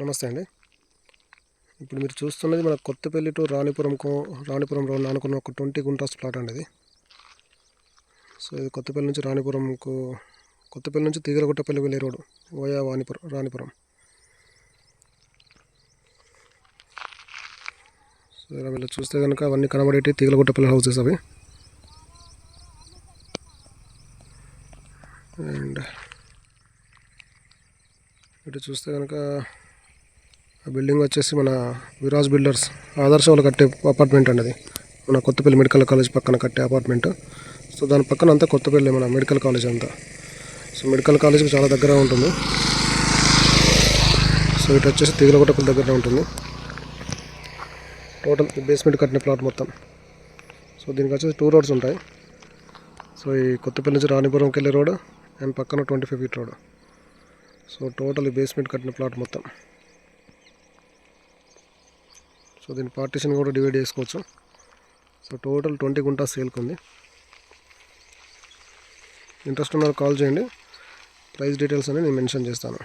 నమస్తే అండి. ఇప్పుడు మీరు చూస్తున్నది మన కొత్తపల్లి టు రాణిపురం రాణిపురం రోడ్ అనుకున్న ఒక ట్వంటీ గుంటాస్ ప్లాట్ అండి ఇది. సో ఇది కొత్తపల్లి నుంచి రాణిపురంకు కొత్తపల్లి నుంచి తీగలగుట్టపల్లి వెళ్ళే రోడ్ ఓయా వాణిపురం రాణిపురం. సో ఇలా వీళ్ళు చూస్తే కనుక అవన్నీ కనబడేటి తీగలగుట్టపల్లి హౌసెస్ అవి. అండ్ ఇటు చూస్తే కనుక ఆ బిల్డింగ్ వచ్చేసి మన విరాజ్ బిల్డర్స్ ఆదర్శ వాళ్ళు కట్టే అపార్ట్మెంట్ అండి అది. మన కొత్తపల్లి మెడికల్ కాలేజ్ పక్కన కట్టే అపార్ట్మెంట్. సో దాని పక్కన అంతా కొత్తపల్లి మన మెడికల్ కాలేజ్ అంతా. సో మెడికల్ కాలేజ్కి చాలా దగ్గర ఉంటుంది. సో ఇటు వచ్చేసి తీగలగుట్టపల్లి దగ్గర ఉంటుంది. టోటల్ బేస్మెంట్ కట్టిన ప్లాట్ మొత్తం. సో దీనికి వచ్చేసి టూ రోడ్స్ ఉంటాయి. సో ఈ కొత్తపల్లి నుంచి రాణిపురంకి వెళ్ళే రోడ్ అండ్ పక్కన twenty five feet road so total basement కట్టిన ప్లాట్ మొత్తం. సో దీని పార్టీషన్ కూడా డివైడ్ చేసుకోవచ్చు. సో టోటల్ ట్వంటీ గుంటా సేల్కి ఉంది ఇంట్రెస్ట్ ఉన్న కాల్ చేయండి. ప్రైస్ డీటెయిల్స్ అని నేను మెన్షన్ చేస్తాను.